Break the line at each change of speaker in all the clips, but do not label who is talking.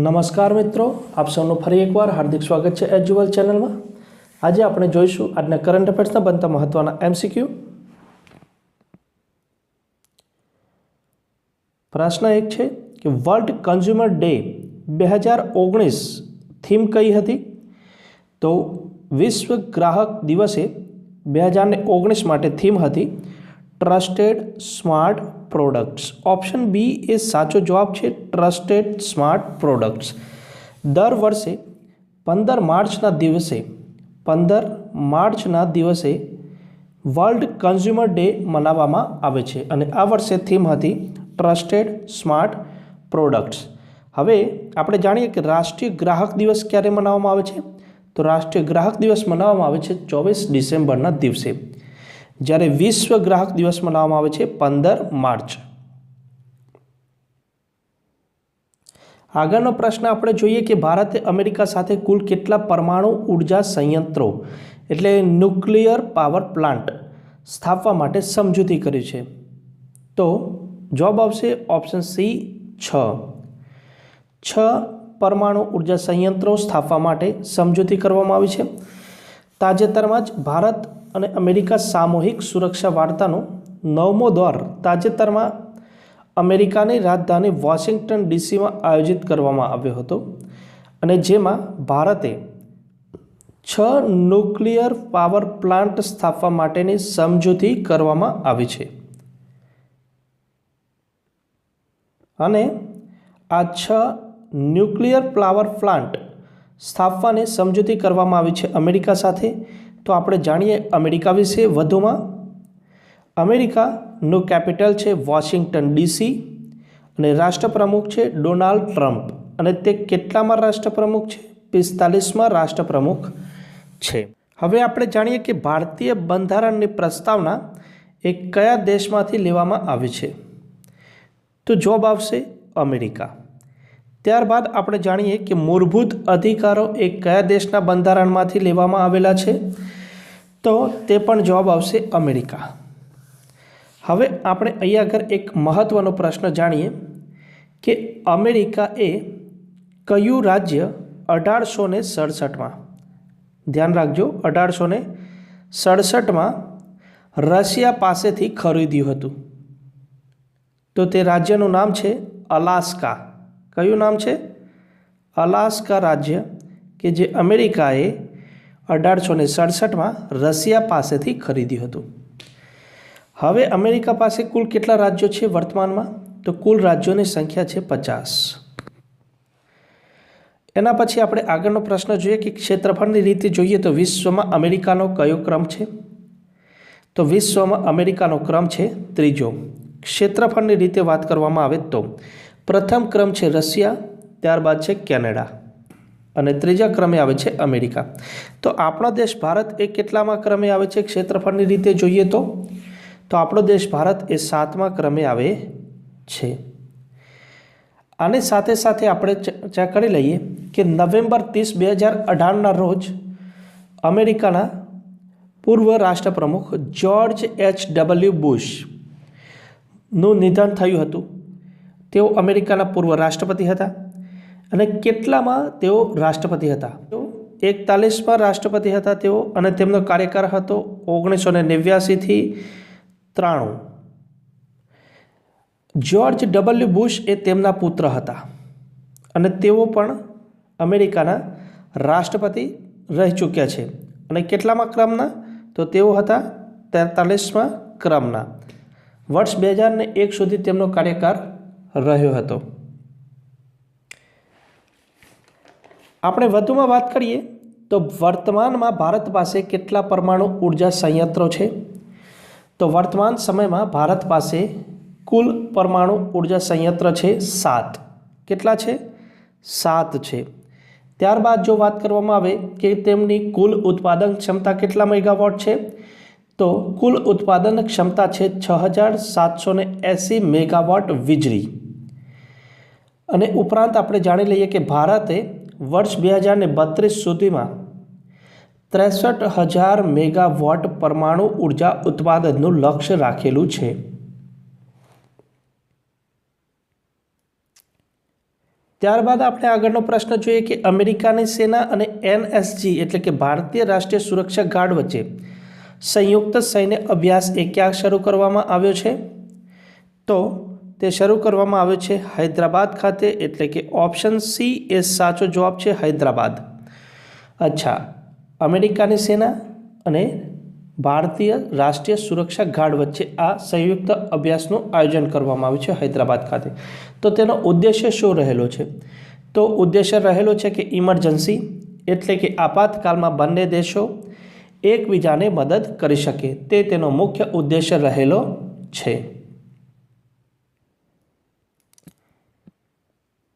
નમસ્કાર મિત્રો, આપ સૌનું ફરી એકવાર હાર્દિક સ્વાગત છે એજ્યુઅલ ચેનલમાં આજે આપણે જોઈશું આજના કરંટ અફેર્સના બનતા મહત્વના એમસીક્યુ પ્રશ્ન એક છે કે વર્લ્ડ કન્ઝ્યુમર ડે બે હજાર ઓગણીસ થીમ કઈ હતી? તો વિશ્વ ગ્રાહક દિવસે બે હજારને ઓગણીસ માટે થીમ હતી trusted smart products option B એ સાચો જવાબ છે ટ્રસ્ટેડ સ્માર્ટ પ્રોડક્ટ્સ દર વર્ષે પંદર માર્ચના દિવસે, પંદર માર્ચના દિવસે વર્લ્ડ કન્ઝ્યુમર ડે મનાવવામાં આવે છે અને આ વર્ષે થીમ હતી ટ્રસ્ટેડ સ્માર્ટ પ્રોડક્ટ્સ હવે આપણે જાણીએ કે રાષ્ટ્રીય ગ્રાહક દિવસ ક્યારે મનાવવામાં આવે છે? તો રાષ્ટ્રીય ગ્રાહક દિવસ મનાવવામાં આવે છે ચોવીસ ડિસેમ્બરના દિવસે. જ્યારે વિશ્વ ગ્રાહક દિવસ મનાવવામાં આવે છે પંદર માર્ચ. આગળનો પ્રશ્ન આપણે જોઈએ કે ભારતે અમેરિકા સાથે કુલ કેટલા પરમાણુ ઊર્જા સંયંત્રો, એટલે ન્યુક્લિયર પાવર પ્લાન્ટ, સ્થાપવા માટે સમજૂતી કરી છે? તો જવાબ આવશે ઓપ્શન સી, છ. છ પરમાણુ ઊર્જા સંયંત્રો સ્થાપવા માટે સમજૂતી કરવામાં આવી છે. તાજેતરમાં જ ભારત અને અમેરિકા સામૂહિક સુરક્ષા વાર્તાનો નવમો દોર તાજેતરમાં અમેરિકાની રાજધાની વોશિંગ્ટન ડીસીમાં આયોજિત કરવામાં આવ્યો હતો અને જેમાં ભારતે છ ન્યુક્લિયર પાવર પ્લાન્ટ સ્થાપવા માટેની સમજૂતી કરવામાં આવી છે. અને આ છ ન્યુક્લિયર પાવર પ્લાન્ટ સ્થાપવાની સમજૂતી કરવામાં આવી છે અમેરિકા સાથે તો આપણે જાણીએ અમેરિકા વિશે વધુમાં. અમેરિકાનું કેપિટલ છે વોશિંગ્ટન ડીસી અને રાષ્ટ્રપ્રમુખ છે ડોનાલ્ડ ટ્રમ્પ. અને તે કેટલામાં રાષ્ટ્રપ્રમુખ છે? પિસ્તાલીસમાં રાષ્ટ્રપ્રમુખ છે. હવે આપણે જાણીએ કે ભારતીય બંધારણની પ્રસ્તાવના એ કયા દેશમાંથી લેવામાં આવી છે? તો જવાબ આવશે અમેરિકા. ત્યારબાદ આપણે જાણીએ કે મૂળભૂત અધિકારો એ કયા દેશના બંધારણમાંથી લેવામાં આવેલા છે? તો તે પણ જવાબ આવશે અમેરિકા. હવે આપણે અહીંયા આગળ એક મહત્ત્વનો પ્રશ્ન જાણીએ કે અમેરિકા એ કયું રાજ્ય અઢારસો ને સડસઠમાં? ધ્યાન રાખજો, અઢારસો ને સડસઠમાં રશિયા પાસેથી ખરીદ્યું હતું. તો તે રાજ્યનું નામ છે અલાસ્કા. કયું નામ છે? અલાસ્કા રાજ્ય કે જે અમેરિકાએ અઢારસો ને સડસઠમાં રશિયા પાસેથી ખરીદ્યું હતું. હવે અમેરિકા પાસે કુલ કેટલા રાજ્યો છે વર્તમાનમાં? તો કુલ રાજ્યોની સંખ્યા છે પચાસ. એના પછી આપણે આગળનો પ્રશ્ન જોઈએ કે ક્ષેત્રફળની રીતે જોઈએ તો વિશ્વમાં અમેરિકાનો કયો ક્રમ છે? તો વિશ્વમાં અમેરિકાનો ક્રમ છે ત્રીજો. ક્ષેત્રફળની રીતે વાત કરવામાં આવે તો પ્રથમ ક્રમ છે રશિયા, ત્યારબાદ છે કેનેડા. અને ત્રીજા ક્રમે આવે છે અમેરિકા. તો આપણો દેશ ભારત એ કેટલામાં ક્રમે આવે છે? ક્ષેત્રફળની રીતે જોઈએ તો તો આપણો દેશ ભારત એ સાતમા ક્રમે આવે છે. આની સાથે સાથે આપણે ચર્ચા કરી લઈએ કે નવેમ્બર ત્રીસ બે હજાર અઢારના રોજ અમેરિકાના પૂર્વ રાષ્ટ્રપ્રમુખ જ્યોર્જ એચ ડબલ્યુ બુશનું નિધન થયું હતું. તેઓ અમેરિકાના પૂર્વ રાષ્ટ્રપતિ હતા. અને કેટલામાં તેઓ રાષ્ટ્રપતિ હતા? તેઓ એકતાલીસમાં રાષ્ટ્રપતિ હતા તેઓ અને તેમનો કાર્યકાળ હતો ઓગણીસો ને નેવ્યાસીથી ત્રાણું. જ્યોર્જ ડબલ્યુ બુશ એ તેમના પુત્ર હતા અને તેઓ પણ અમેરિકાના રાષ્ટ્રપતિ રહી ચૂક્યા છે. અને કેટલામાં ક્રમના? તો તેઓ હતા તેતાલીસમાં ક્રમના. વર્ષ બે હજારને એક સુધી તેમનો કાર્યકાળ રહ્યો હતો. આપણે વધુમાં વાત કરીએ તો વર્તમાનમાં ભારત પાસે કેટલા પરમાણુ ઊર્જા સંયંત્રો છે? તો વર્તમાન સમયમાં ભારત પાસે કુલ પરમાણુ ઊર્જા સંયંત્ર છે સાત. કેટલા છે? સાત છે. ત્યારબાદ જો વાત કરવામાં આવે કે તેમની કુલ ઉત્પાદન ક્ષમતા કેટલા મેગાવોટ છે? તો કુલ ઉત્પાદન ક્ષમતા છે છ હજાર સાતસો ને એંસી મેગાવોટ વીજળી. અને ઉપરાંત આપણે જાણી લઈએ કે ભારતે વર્ષ બે હજાર ને બત્રીસ સુધીમાં ત્રેસઠ હજાર મેગાવોટ પરમાણુ ઊર્જા ઉત્પાદનનું લક્ષ્ય રાખેલું છે. ત્યારબાદ આપણે આગળનો પ્રશ્ન જોઈએ કે અમેરિકાની સેના અને એનએસજી એટલે કે ભારતીય રાષ્ટ્રીય સુરક્ષા ગાર્ડ વચ્ચે સંયુક્ત સૈન્ય અભ્યાસ એ ક્યાં શરૂ કરવામાં આવ્યો છે? તો તે શરૂ કરવામાં આવ્યો છે હૈદરાબાદ ખાતે, એટલે કે ઓપ્શન સી એ સાચો જવાબ છે હૈદરાબાદ. અચ્છા, અમેરિકાની સેના અને ભારતીય રાષ્ટ્રીય સુરક્ષા ગાર્ડ વચ્ચે આ સંયુક્ત અભ્યાસનું આયોજન કરવામાં આવ્યું છે હૈદરાબાદ ખાતે. તો તેનો ઉદ્દેશ્ય શું રહેલો છે? તો ઉદ્દેશ્ય રહેલો છે કે ઇમરજન્સી, એટલે કે આપાતકાલમાં બંને દેશો એકબીજાને મદદ કરી શકે. તે તેનો મુખ્ય ઉદ્દેશ્ય રહેલો છે.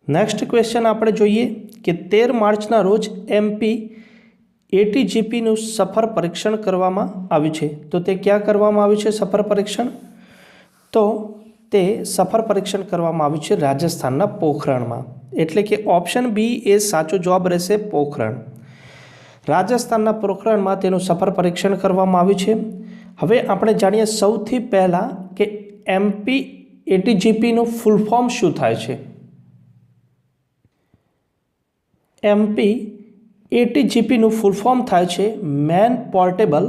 નેક્સ્ટ ક્વેશ્ચન આપણે જોઈએ કે તેર માર્ચના રોજ એમપી એટીજીપીનું સફર પરીક્ષણ કરવામાં આવ્યું છે. તો તે ક્યાં કરવામાં આવ્યું છે સફર પરીક્ષણ? તો તે સફર પરીક્ષણ કરવામાં આવ્યું છે રાજસ્થાનના પોખરણમાં. એટલે કે ઓપ્શન બી એ સાચો જવાબ રહેશે પોખરણ. રાજસ્થાનના પોખરણમાં તેનું સફર પરીક્ષણ કરવામાં આવ્યું છે. હવે આપણે જાણીએ સૌથી પહેલાં કે એમપી એટીજીપીનું ફૂલ ફોર્મ શું થાય છે? એમપી એટીજીપીનું ફૂલ ફોર્મ થાય છે man portable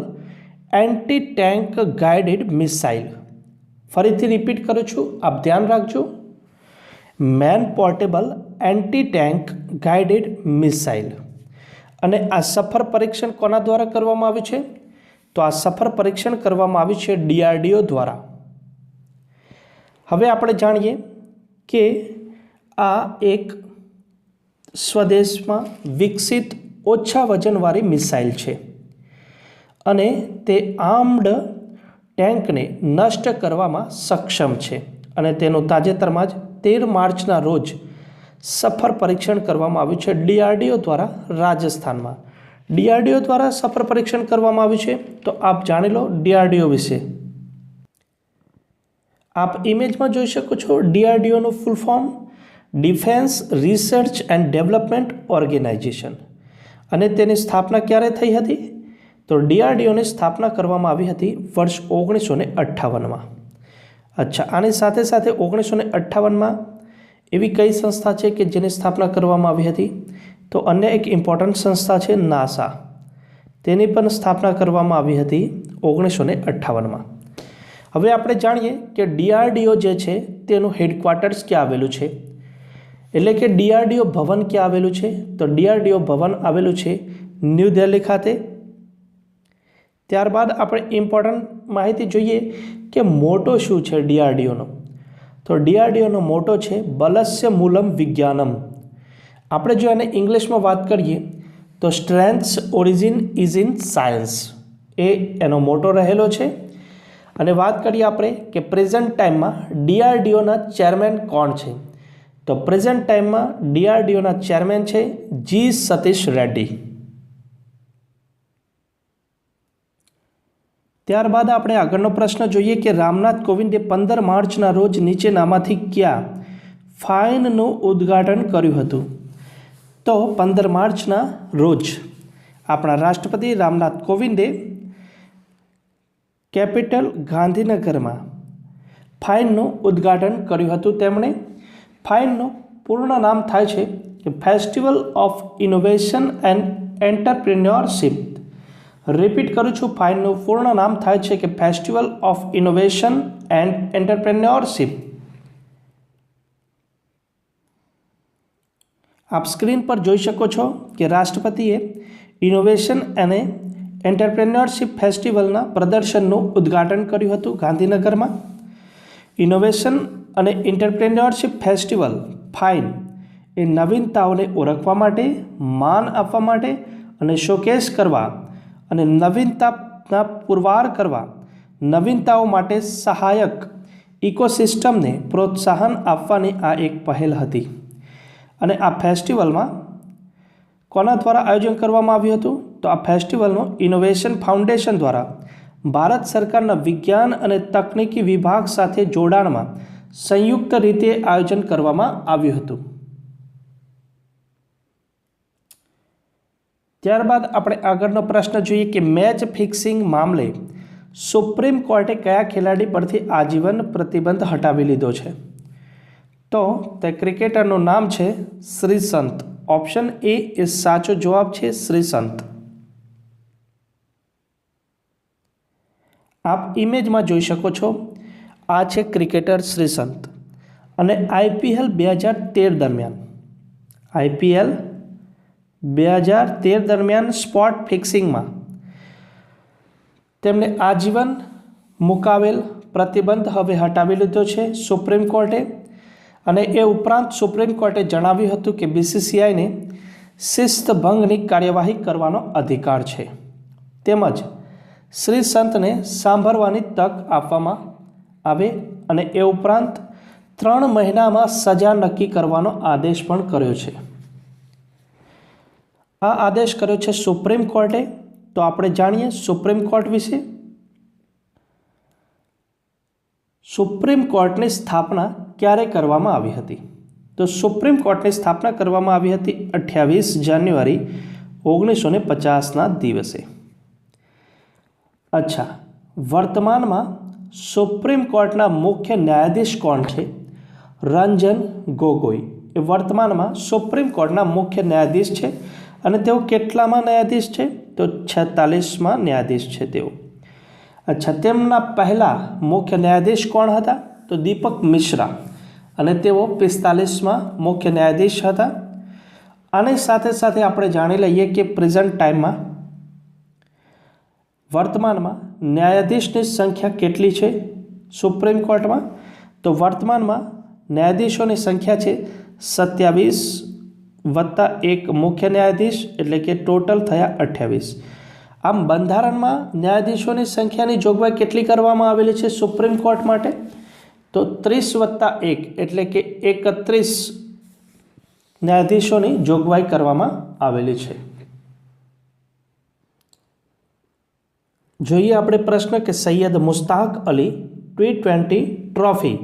anti tank guided missile ફરીથી રિપીટ કરું છું, આપ ધ્યાન રાખજો. Man portable anti tank guided missile અને આ સફર પરીક્ષણ કોના દ્વારા કરવામાં આવ્યું છે? તો આ સફર પરીક્ષણ કરવામાં આવ્યું છે ડીઆરડીઓ દ્વારા. હવે આપણે જાણીએ કે આ એક સ્વદેશમાં વિકસિત ઓછા વજનવાળી મિસાઇલ છે અને તે આર્મ્ડ ટેન્કને નષ્ટ કરવામાં સક્ષમ છે અને તેનું તાજેતરમાં જ તેર માર્ચના રોજ સફર પરીક્ષણ કરવામાં આવ્યું છે ડીઆરડીઓ દ્વારા રાજસ્થાનમાં. ડીઆરડીઓ દ્વારા સફર પરીક્ષણ કરવામાં આવ્યું છે? તો આપ જાણી લો ડીઆરડીઓ વિશે. આપ ઇમેજમાં જોઈ શકો છો ડીઆરડીઓનું full form. Defence, research and development organisation. અને તેની સ્થાપના ક્યારે થઈ હતી? તો ડીઆરડીઓની સ્થાપના કરવામાં આવી હતી વર્ષ ઓગણીસો ને અઠ્ઠાવનમાં. અચ્છા, આની સાથે સાથે ઓગણીસો ને અઠ્ઠાવનમાં એવી કઈ સંસ્થા છે કે જેની સ્થાપના કરવામાં આવી હતી? તો અન્ય એક ઇમ્પોર્ટન્ટ સંસ્થા છે નાસા. તેની પણ સ્થાપના કરવામાં આવી હતી ઓગણીસો ને અઠ્ઠાવનમાં. હવે આપણે જાણીએ કે ડીઆરડીઓ જે છે તેનું હેડક્વાર્ટર્સ ક્યાં આવેલું છે? એટલે કે ડીઆરડીઓ ભવન ક્યાં આવેલું છે? તો ડીઆરડીઓ ભવન આવેલું છે ન્યૂ દિલ્હી ખાતે. ત્યારબાદ આપણે ઇમ્પોર્ટન્ટ માહિતી જોઈએ કે મોટો શું છે ડીઆરડીઓનો? તો ડીઆરડીઓનો મોટો છે બલસ્ય મૂલમ વિજ્ઞાનમ. આપણે જો એને ઇંગ્લિશમાં વાત કરીએ, તો strengths origin is in science એ એનો મોટો રહેલો છે. અને વાત કરીએ આપણે કે પ્રેઝન્ટ ટાઈમમાં ડીઆરડીઓના ચેરમેન કોણ છે? તો પ્રેઝન્ટ ટાઈમમાં ડીઆરડીઓના ચેરમેન છે જી સતીશ રેડ્ડી ત્યારબાદ આપણે આગળનો પ્રશ્ન જોઈએ કે રામનાથ કોવિંદે પંદર માર્ચના રોજ નીચેનામાંથી ક્યાં ફાઇનનું ઉદ્ઘાટન કર્યું હતું? તો પંદર માર્ચના રોજ આપણા રાષ્ટ્રપતિ રામનાથ કોવિંદે કેપિટલ ગાંધીનગરમાં ફાઇનનું ઉદ્ઘાટન કર્યું હતું. તેમણે ફાઇનનું પૂર્ણ નામ થાય છે કે festival of innovation and entrepreneurship repeat કરું છું ફાઇનનું પૂર્ણ નામ થાય છે કે festival of innovation and entrepreneurship આપ સ્ક્રીન પર જોઈ શકો છો કે રાષ્ટ્રપતિએ ઇનોવેશન અને એન્ટરપ્રેન્યોરશિપ ફેસ્ટિવલના પ્રદર્શનનું ઉદ્ઘાટન કર્યું હતું ગાંધીનગરમાં. ઇનોવેશન અને એન્ટરપ્રેન્યોરશિપ ફેસ્ટિવલ ફાઇન એ નવીનતાઓને ઓળખવા માટે, માન આપવા માટે અને શોકેસ કરવા અને નવીનતાના પુરવાર કરવા નવીનતાઓ માટે સહાયક ઇકોસિસ્ટમને પ્રોત્સાહન આપવાની આ એક પહેલ હતી. અને આ ફેસ્ટિવલમાં કોના દ્વારા આયોજન કરવામાં આવ્યું હતું? તો આ ફેસ્ટિવલનું ઇનોવેશન ફાઉન્ડેશન દ્વારા ભારત સરકારના વિજ્ઞાન અને તકનીકી વિભાગ સાથે જોડાણમાં સંયુક્ત રીતે આયોજન કરવામાં આવ્યું હતું. ત્યારબાદ આપણે આગળનો પ્રશ્ન જોઈએ કે મેચ ફિક્સિંગ મામલે સુપ્રીમ કોર્ટે કયા ખેલાડી પરથી આજીવન પ્રતિબંધ હટાવી લીધો છે? તો તે ક્રિકેટરનું નામ છે શ્રીસંત ઓપ્શન એ એ સાચો જવાબ છે શ્રીસંત આપ ઇમેજમાં જોઈ શકો છો આ છે ક્રિકેટર શ્રીસંત અને આઈપીએલ બે હજાર તેર દરમિયાન. આઈપીએલ બે હજાર તેર દરમિયાન સ્પોટ ફિક્સિંગમાં તેમણે આજીવન મુકાવેલ પ્રતિબંધ હવે હટાવી લીધો છે સુપ્રીમ કોર્ટે અને એ ઉપરાંત સુપ્રીમ કોર્ટે જણાવ્યું હતું કે બીસીસીઆઈને શિસ્તભંગની કાર્યવાહી કરવાનો અધિકાર છે. તેમજ શ્રી સંતને સાંભળવાની તક આપવામાં આવે અને એ ઉપરાંત ત્રણ મહિનામાં સજા નક્કી કરવાનો આદેશ પણ કર્યો છે. આ આદેશ કર્યો છે સુપ્રીમ કોર્ટે. તો આપણે જાણીએ સુપ્રીમ કોર્ટ વિશે. સુપ્રીમ કોર્ટની સ્થાપના ક્યારે કરવામાં આવી હતી? તો સુપ્રીમ કોર્ટની સ્થાપના કરવામાં આવી હતી અઠ્યાવીસ જાન્યુઆરી ઓગણીસો ને પચાસના દિવસે. અચ્છા, વર્તમાનમાં સુપ્રીમ કોર્ટના મુખ્ય ન્યાયાધીશ કોણ છે? રંજન ગોગોઈ. એ વર્તમાનમાં સુપ્રીમ કોર્ટના મુખ્ય ન્યાયાધીશ છે અને તેઓ કેટલામાં ન્યાયાધીશ છે? તો છેતાલીસમાં ન્યાયાધીશ છે તેઓ. અચ્છા, તેમના પહેલાં મુખ્ય ન્યાયાધીશ કોણ હતા? તો દીપક મિશ્રા. અને તેઓ પિસ્તાલીસમાં મુખ્ય ન્યાયાધીશ હતા. આની સાથે સાથે આપણે જાણી લઈએ કે પ્રેઝન્ટ ટાઈમમાં વર્તમાનમાં ન્યાયાધીશની સંખ્યા કેટલી છે? સુપ્રીમ કોર્ટમાં? તો વર્તમાનમાં ન્યાયાધીશોની સંખ્યા છે સત્યાવીસ વત્તા એક મુખ્ય ન્યાયાધીશ, એટલે કે ટોટલ થયા અઠ્યાવીસ. આમ બંધારણમાં ન્યાયાધીશોની સંખ્યાની જોગવાઈ કેટલી કરવામાં આવેલી છે સુપ્રીમ કોર્ટ માટે? તો ત્રીસ વત્તા એક, એટલે કે એકત્રીસ ન્યાયાધીશોની જોગવાઈ કરવામાં આવેલી છે. જોઈએ આપણે પ્રશ્ન કે Syed Mushtaq Ali T twenty trophy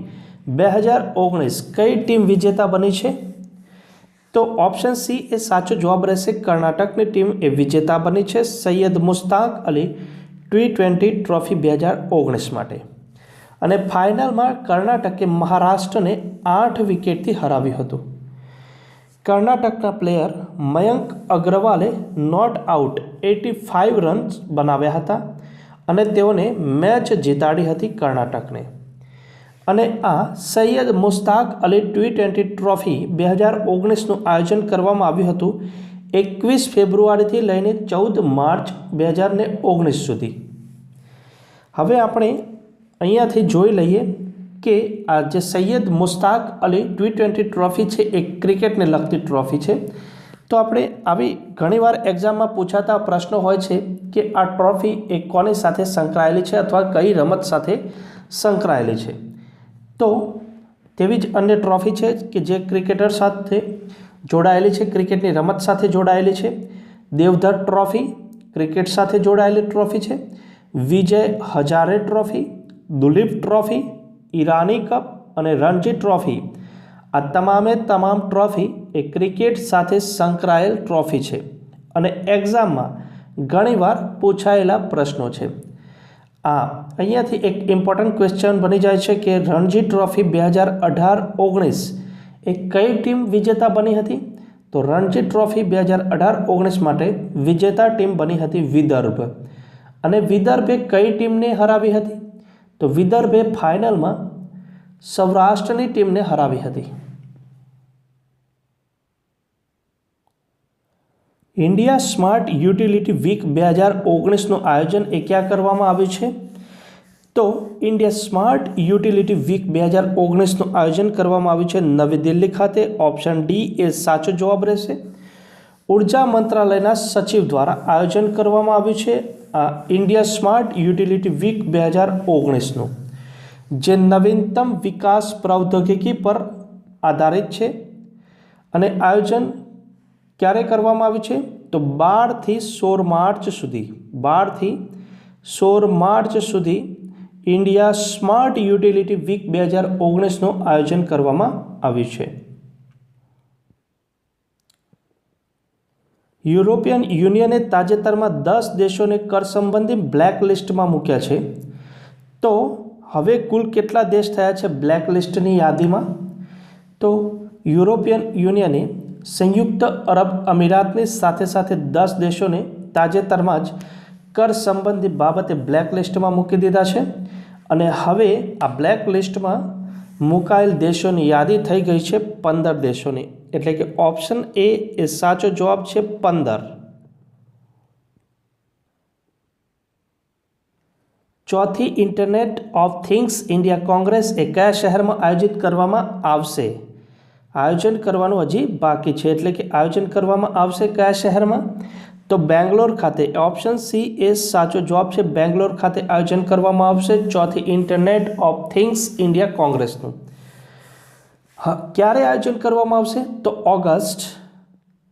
બે હજાર ઓગણીસ કઈ ટીમ વિજેતા બની છે? તો ઓપ્શન સી એ સાચો જવાબ રહેશે કર્ણાટકની ટીમ એ વિજેતા બની છે Syed Mushtaq Ali T twenty trophy બે હજાર ઓગણીસ માટે. અને ફાઇનલમાં કર્ણાટકે મહારાષ્ટ્રને આઠ વિકેટથી હરાવ્યું હતું. કર્ણાટકના પ્લેયર મયંક અગ્રવાલે not out eighty five runs બનાવ્યા હતા. અને તેઓને મેચ જીતાડી હતી કર્ણાટકને. અને આ Syed Mushtaq Ali T twenty trophy બે હજાર ઓગણીસનું આયોજન કરવામાં આવ્યું હતું એકવીસ ફેબ્રુઆરીથી લઈને ચૌદ માર્ચ બે હજાર ને ઓગણીસ સુધી. હવે આપણે અહીંયાથી જોઈ લઈએ કે આ જે Syed Mushtaq Ali T twenty trophy છે એ ક્રિકેટને લગતી ટ્રોફી છે. તો આપણે આવી ઘણીવાર એક્ઝામમાં પૂછાતા પ્રશ્નો હોય છે કે આ ટ્રોફી એ કોની સાથે સંકળાયેલી છે અથવા કઈ રમત સાથે સંકળાયેલી છે. તો તેવી જ અન્ય ટ્રોફી છે કે જે ક્રિકેટર સાથે જોડાયેલી છે ક્રિકેટની રમત સાથે જોડાયેલી છે. દેવધર ટ્રોફી ક્રિકેટ સાથે જોડાયેલી ટ્રોફી છે. Vijay Hazare trophy Duleep trophy Irani cup અને રણજી ટ્રોફી આ તમામે તમામ ટ્રોફી એ ક્રિકેટ સાથે સંકળાયેલ ટ્રોફી છે અને એક્ઝામમાં ઘણીવાર પૂછાયેલા પ્રશ્નો છે. આ અહીંયાથી એક ઇમ્પોર્ટન્ટ ક્વેશ્ચન બની જાય છે કે રણજી ટ્રોફી બે હજાર અઢાર ઓગણીસ એ કઈ ટીમ વિજેતા બની હતી? તો રણજી ટ્રોફી બે હજાર અઢાર ઓગણીસ માટે વિજેતા ટીમ બની હતી વિદર્ભ. અને વિદર્ભે કઈ ટીમને હરાવી હતી? તો વિદર્ભે ફાઇનલમાં સૌરાષ્ટ્રની ટીમને હરાવી હતી. ઇન્ડિયા સ્માર્ટ યુટિલિટી વીક બે હજાર ઓગણીસનું આયોજન એ ક્યાં કરવામાં આવ્યું છે? તો ઇન્ડિયા સ્માર્ટ યુટિલિટી વીક બે હજાર ઓગણીસનું આયોજન કરવામાં આવ્યું છે નવી દિલ્હી ખાતે. ઓપ્શન ડી એ સાચો જવાબ રહેશે. ઊર્જા મંત્રાલયના સચિવ દ્વારા આયોજન કરવામાં આવ્યું છે. આ ઇન્ડિયા સ્માર્ટ યુટિલિટી વીક બે હજાર ઓગણીસનું. જે નવીનતમ વિકાસ પ્રૌદ્યોગિકી પર આધારિત છે અને આયોજન ક્યારે કરવામાં આવ્યું છે? તો બારથી સોળ માર્ચ સુધી, બારથી સોળ માર્ચ સુધી ઇન્ડિયા સ્માર્ટ યુટિલિટી વીક બે હજાર ઓગણીસનું આયોજન કરવામાં આવ્યું છે. યુરોપિયન યુનિયને તાજેતરમાં દસ દેશોને કર સંબંધી બ્લેક લિસ્ટમાં મૂક્યા છે. તો હવે કુલ કેટલા દેશ થયા છે બ્લેક લિસ્ટની યાદીમાં? તો યુરોપિયન યુનિયને સંયુક્ત અરબ અમીરાતની સાથે સાથે દસ દેશોને તાજેતરમાં જ કર સંબંધી બાબતે બ્લેક લિસ્ટમાં મૂકી દીધા છે. અને હવે આ બ્લેક લિસ્ટમાં મુકાયેલ દેશોની યાદી થઈ ગઈ છે પંદર દેશોની. એટલે કે ઓપ્શન એ એ સાચો જવાબ છે પંદર. ચોથી internet of things India congress એ કયા શહેરમાં આયોજિત કરવામાં આવશે? આયોજન કરવાનું હજી બાકી છે. એટલે કે આયોજન કરવામાં આવશે કયા શહેરમાં? તો બેંગ્લોર ખાતે ઓપ્શન સી એ સાચો જવાબ છે. બેંગ્લોર ખાતે આયોજન કરવામાં આવશે ચોથી ઇન્ટરનેટ ઓફ થિંગ્સ ઇન્ડિયા કોંગ્રેસનું. ક્યારે આયોજન કરવામાં આવશે? તો ઓગસ્ટ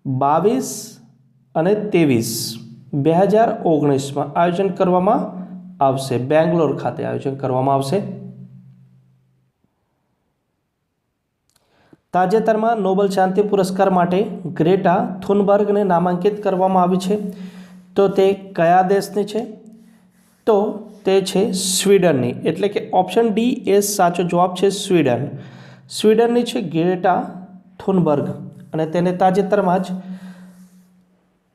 બાવીસ અને ત્રેવીસ. બે હજાર ઓગણીસમાં આયોજન કરવામાં આવશે. બેંગ્લોર ખાતે આયોજન કરવામાં આવશે. તાજેતરમાં નોબલ શાંતિ પુરસ્કાર માટે ગ્રેટા થુનબર્ગને નામાંકિત કરવામાં આવી છે. તો તે કયા દેશની છે? તો તે છે સ્વીડનની. એટલે કે ઓપ્શન ડી એ સાચો જવાબ છે સ્વીડન. સ્વીડનની છે ગ્રેટા થુનબર્ગ. અને તેને તાજેતરમાં જ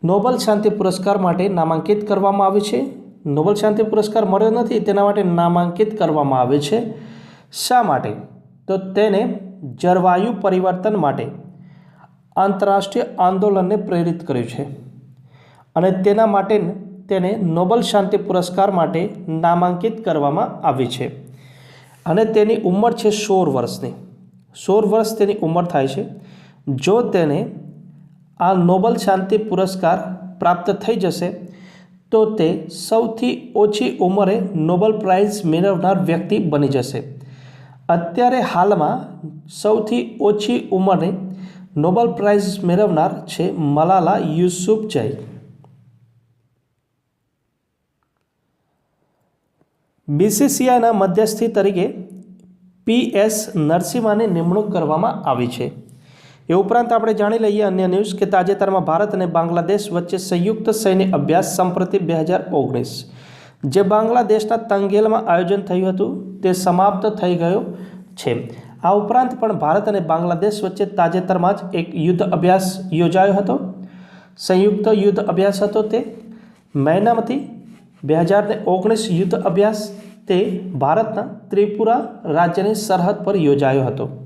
નોબલ શાંતિ પુરસ્કાર માટે નામાંકિત કરવામાં આવી છે. નોબલ શાંતિ પુરસ્કાર મળ્યો નથી, તેના માટે નામાંકિત કરવામાં આવે છે. શા માટે? તો તેને જળવાયુ પરિવર્તન માટે આંતરરાષ્ટ્રીય આંદોલનને પ્રેરિત કર્યું છે. અને તેના માટે તેને નોબલ શાંતિ પુરસ્કાર માટે નામાંકિત કરવામાં આવી છે. અને તેની ઉંમર છે સોળ વર્ષની. સોળ વર્ષ તેની ઉંમર થાય છે. જો તેને આ નોબલ શાંતિ પુરસ્કાર પ્રાપ્ત થઈ જશે તો તે સૌથી ઓછી ઉંમરે નોબલ પ્રાઇઝ મેળવનાર વ્યક્તિ બની જશે. અત્યારે હાલમાં સૌથી ઓછી ઉંમરે નોબલ પ્રાઇઝ મેળવનાર છે મલાલા યુસુફજઈ બીસીસીઆઈના મધ્યસ્થી તરીકે પી એસ નરસિમ્હાની નિમણૂક કરવામાં આવી છે. એ ઉપરાંત આપણે જાણી લઈએ અન્ય ન્યૂઝ કે તાજેતરમાં ભારત અને બાંગ્લાદેશ વચ્ચે સંયુક્ત સૈન્ય અભ્યાસ સંપ્રતિ બે હજાર ઓગણીસ. જે બાંગ્લાદેશના તંગેલમાં આયોજન થયું હતું, તે સમાપ્ત થઈ ગયો છે. આ ઉપરાંત પણ ભારત અને બાંગ્લાદેશ વચ્ચે તાજેતરમાં જ એક યુદ્ધ અભ્યાસ યોજાયો હતો. સંયુક્ત યુદ્ધ અભ્યાસ હતો તે. મહિનામાંથી બે હજાર ઓગણીસ યુદ્ધ અભ્યાસ તે ભારતના ત્રિપુરા રાજ્યની સરહદ પર યોજાયો હતો.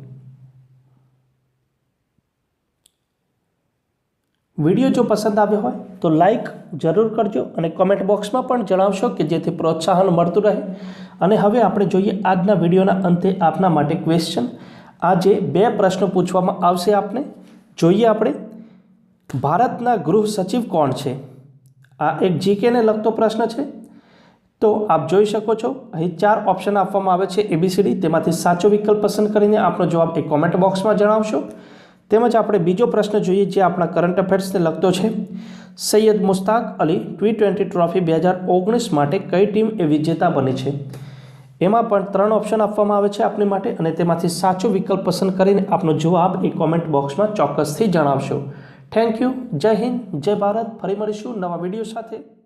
વીડિયો જો પસંદ આવ્યો હોય તો લાઈક જરૂર કરજો અને કોમેન્ટ બોક્સમાં પણ જણાવશો કે જેથી પ્રોત્સાહન મળતું રહે. અને હવે આપણે જોઈએ આજના વિડીયોના અંતે આપના માટે ક્વેશ્ચન આજે બે પ્રશ્નો પૂછવામાં આવશે આપને. જોઈએ આપણે, ભારતના ગૃહ સચિવ કોણ છે? આ એક જીકેને લગતો પ્રશ્ન છે. તો આપ જોઈ શકો છો, અહીં ચાર ઓપ્શન આપવામાં આવે છે એબીસીડી તેમાંથી સાચો વિકલ્પ પસંદ કરીને આપનો જવાબ એ કોમેન્ટ બોક્સમાં જણાવશો. તેમજ આપણે બીજો પ્રશ્ન જોઈએ જે આપણા કરંટ અફેર્સને લગતો છે. Syed Mushtaq Ali T twenty trophy બે હજાર ઓગણીસ માટે કઈ ટીમ એ વિજેતા બની છે? એમાં પણ ત્રણ ઓપ્શન આપવામાં આવે છે આપની માટે અને તેમાંથી સાચો વિકલ્પ પસંદ કરીને આપનો જવાબ એ કોમેન્ટ બોક્સમાં ચોક્કસથી જણાવશો. થેન્ક યુ જય હિન્દ. જય ભારત. ફરી મળીશું નવા વીડિયો સાથે.